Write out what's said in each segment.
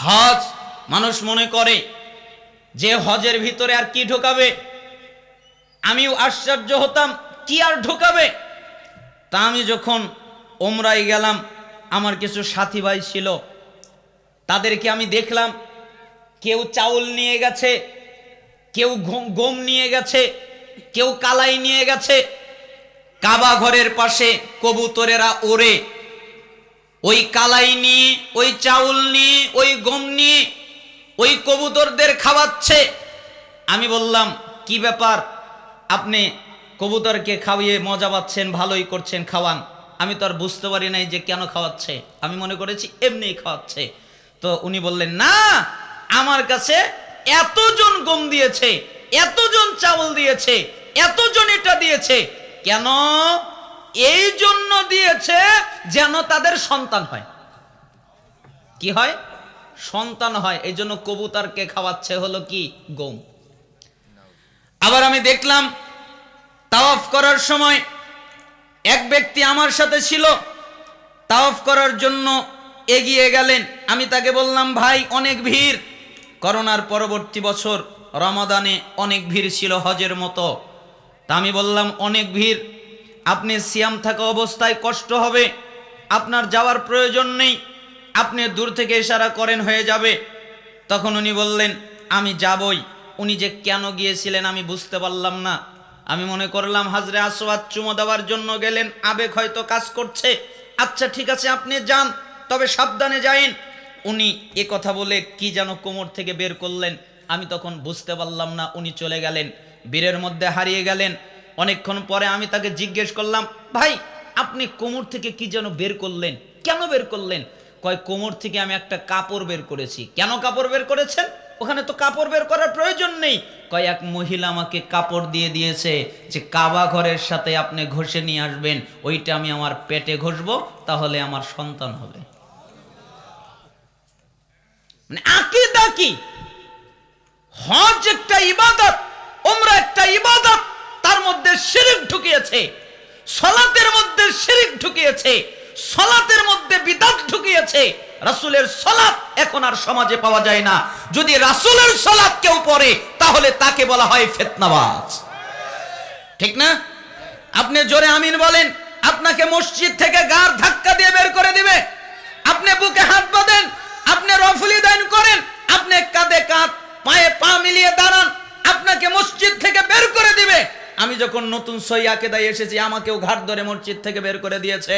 হজ মানুষ মনে করে যে হজের ভিতরে আর কি ঢোকাবে? আমিও আশ্চর্য হতাম, কি আর ঢোকাবে? তা আমি যখন ওমরাই গেলাম, আমার কিছু সাথী ভাই ছিল, তাদেরকে আমি দেখলাম, কেউ চাউল নিয়ে গেছে, কেউ গম- নিয়ে গেছে, কেউ কালাই নিয়ে গেছে, কাবা ঘরের পাশে কবুতরেরা ওড়ে। ওই কালাই নিয়ে ওই চাউল নিয়ে ওই গম নিয়ে ওই কবুতরদের খাওয়াচ্ছে। আমি বললাম, কি ব্যাপার? আপনি কবুতরকে খাওয়িয়ে মজা পাচ্ছেন, ভালোই করছেন, খাওয়ান। আমি তো আর বুঝতে পারি নাই যে কেন খাওয়াচ্ছে। আমি মনে করেছি এমনি খাওয়াচ্ছে। তো উনি বললেন, না, আমার কাছে এতজন গম দিয়েছে, এতজন চাউল দিয়েছে, এতজন এটা দিয়েছে। কেন? এই জন্য দিয়েছে যেন তাদের সন্তান হয়। কি হয়? সন্তান হয়। এই জন্য কবুতরকে খাওয়াচ্ছে হলো কি? গম। আবার আমি দেখলাম, তাওয়াফ করার সময় এক ব্যক্তি আমার সাথে ছিল। তাওয়াফ করার জন্য এগিয়ে গেলেন। আমি তাকে বললাম, ভাই, অনেক ভিড়। করোনার পরবর্তী বছর রমাদানে অনেক ভিড় ছিল হজের মতো। তা আমি বললাম, অনেক ভিড়। আপনি সিয়াম থাকা অবস্থায় কষ্ট হবে, আপনার যাওয়ার প্রয়োজন নেই, আপনি দূর থেকে ইশারা করেন হয়ে যাবে। তখন উনি বললেন, আমি যাবই। উনি যে কেন গিয়েছিলেন আমি বুঝতে পারলাম না। আমি মনে করলাম, হাজরে আসওয়াদ চুমো দেওয়ার জন্য গেলেন, আবেগ হয়তো কাজ করছে। আচ্ছা ঠিক আছে, আপনি যান, তবে সাবধানে যাইন। উনি এ কথা বলে কি যেন কোমর থেকে বের করলেন। আমি তখন বুঝতে পারলাম না, উনি চলে গেলেন। বীরের মধ্যে হারিয়ে গেলেন। অনেকক্ষণ পরে আমি তাকে জিজ্ঞেস করলাম, ভাই, আপনি কোমর থেকে কি যেন বের করলেন? কেন বের করলেন? কয়, কোমর থেকে আমি একটা কাপড় বের করেছি। কেন কাপড় বের করেছেন? ওখানে তো কাপড় বের করার প্রয়োজন নেই। কয়, এক মহিলা আমাকে কাপড় দিয়ে দিয়েছে যে, কাবা ঘরের সাথে আপনি ঘষে নিয়ে আসবেন। ওইটা আমি আমার পেটে ঘষবো, তাহলে আমার সন্তান হবে। মানে আকিদা কি? হজ একটা ইবাদত ওমরা একটা ইবাদত তার মধ্যে শিরিক ঢুকিয়েছে সলাতের মধ্যে শিরিক ঢুকিয়েছে, সলাতের মধ্যে বিদাত ঢুকিয়েছে, রাসূলের সলাত এখন আর সমাজে পাওয়া যায় না। যদি রাসূলের সলাত কেউ পড়ে, তাহলে তাকে বলা হয় ফিতনাবাজ। ঠিক না? আপনি জোরে আমিন বলেন, আপনাকে মসজিদ থেকে গার ধাক্কা দিয়ে বের করে দিবে। আপনি বুকে হাত বাঁধেন, আপনি রফুলি দান করেন, আপনি কাঁধে কাঁধ, পায়ে পা মিলিয়ে দাঁড়ান, আপনাকে মসজিদ থেকে বের আমি যখন নতুন সইয়াকে দায় এসেছি, আমাকেও ঘাট ধরে মসজিদ থেকে বের করে দিয়েছে।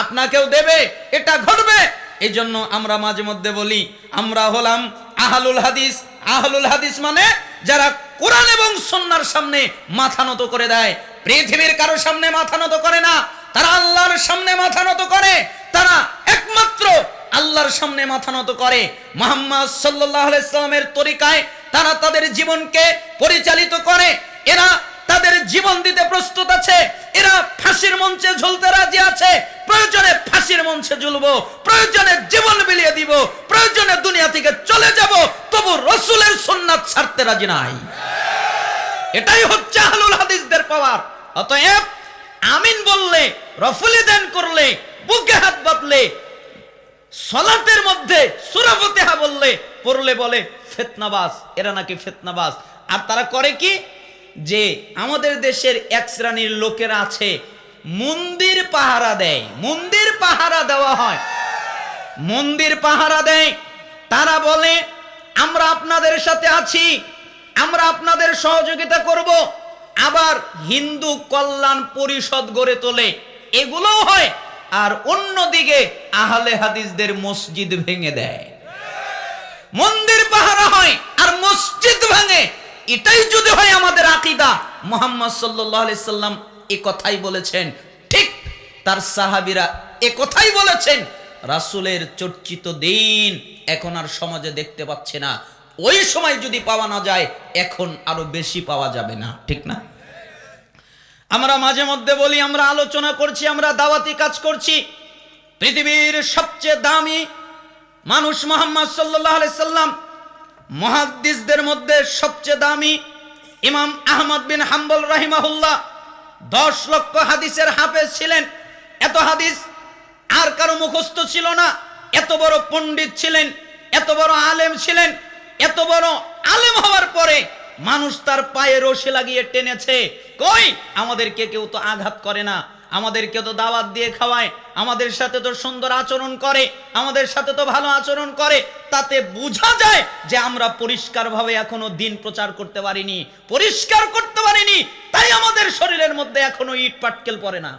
আপনাকেও দেবে, এটা ঘটবে। এই জন্য আমরা মাঝে মধ্যে বলি, আমরা হলাম আহলুল হাদিস। আহলুল হাদিস মানে যারা কোরআন এবং সন্ন্যার সামনে মাথা নত করে দেয়। পৃথিবীর কারোর সামনে মাথা নত করে না। তারা আল্লাহর সামনে মাথা নত করে। তারা একমাত্র আল্লাহর সামনে মাথা নত করে। মোহাম্মদ সাল্লাহ ইসলামের তরিকায় তারা তাদের জীবনকে পরিচালিত করে। এরা তাদের জীবন দিতে প্রস্তুত আছে। এরা ফাঁসির মঞ্চে ঝুলতে রাজি আছে। প্রয়োজনে ফাঁসির মঞ্চে ঝুলবো। প্রয়োজনে জীবন বিলিয়ে দিব। প্রয়োজনে দুনিয়া থেকে চলে যাব। তবু রসুলের সুন্নাত ছাড়তে রাজি নাই। এটাই হচ্ছে আহলুল হাদিসদের পাওয়ার। অতএব আমিন বললে, রফুলি দেন করলে, বুকে হাত বাঁধলে, সলাতের মধ্যে সূরা ফাতিহা বললে, পড়লে বলে ফেতনাবাস এরা নাকি ফেতনাবাস আর তারা করে কি? যে আমাদের দেশের এক শ্রেণির লোকেরা আছে, মন্দির পাহারা দেয়। মন্দির পাহারা দেওয়া হয়। মন্দির পাহারা দেয়। তারা বলে, আমরা আপনাদের সাথে আছি। আমরা আপনাদের সহযোগিতা করব। আবার হিন্দু কল্যাণ পরিষদ গড়ে তোলে। এগুলোও হয়। আর অন্যদিকে আহলে হাদিসদের মসজিদ ভেঙে দেয়। মন্দির পাহারা হয় আর মসজিদ ভাঙে। এটাই যদি হয় আমাদের আকিদা। মোহাম্মদ সাল্লাম এ কথাই বলেছেন। ঠিক তার সাহাবিরা এ কথাই বলেছেন, রাসূলের চর্চিত দিন এখন আর সমাজে দেখতে পাচ্ছে না। ওই সময় যদি পাওয়া না যায়, এখন আরও বেশি পাওয়া যাবে না। ঠিক না? আমরা মাঝে মধ্যে বলি, আমরা আলোচনা করছি, আমরা দাওয়াতি কাজ করছি। পৃথিবীর সবচেয়ে দামি মানুষ মোহাম্মদ সাল্লাহ সাল্লাম মহাদ্দিসদের মধ্যে সবচেয়ে দামি ইমাম আহমদ বিন হাম্বল রাহিমাহুল্লাহ দশ লক্ষ হাদিসের হাফেজ ছিলেন। এত হাদিস আর কারও মুখস্থ ছিল না। এত বড় পণ্ডিত ছিলেন, এত বড় আলেম ছিলেন, এত বড় আলেম হওয়ার পরে মানুষ তার পায়ে রশি লাগিয়ে টেনেছে। কই? আমাদেরকে কেউ তো আঘাত করে না। আমাদেরকে তো দাওয়াত দিয়ে খাওয়ায়, আমাদের সাথে তো সুন্দর আচরণ করে, আমাদের সাথে তো ভালো আচরণ করে। তাতে বোঝা যায় যে আমরা পরিষ্কারভাবে এখনও দিন প্রচার করতে পারিনি, পরিষ্কার করতে পারিনি, তাই আমাদের শরীরের মধ্যে এখনও ইট পাটকেল পড়ে না।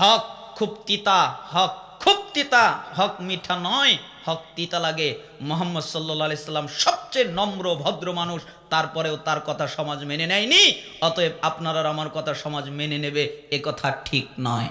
হক খুব তিতা, হক খুব তিতা, হক মিঠা নয় হক তিতা লাগে। মোহাম্মদ সাল্লাহ সাল্লাম সবচেয়ে নম্র, ভদ্র মানুষ। তারপরেও তার কথা সমাজ মেনে নেয়নি। অতএব আপনারা আমার কথা সমাজ মেনে নেবে, এ কথা ঠিক নয়।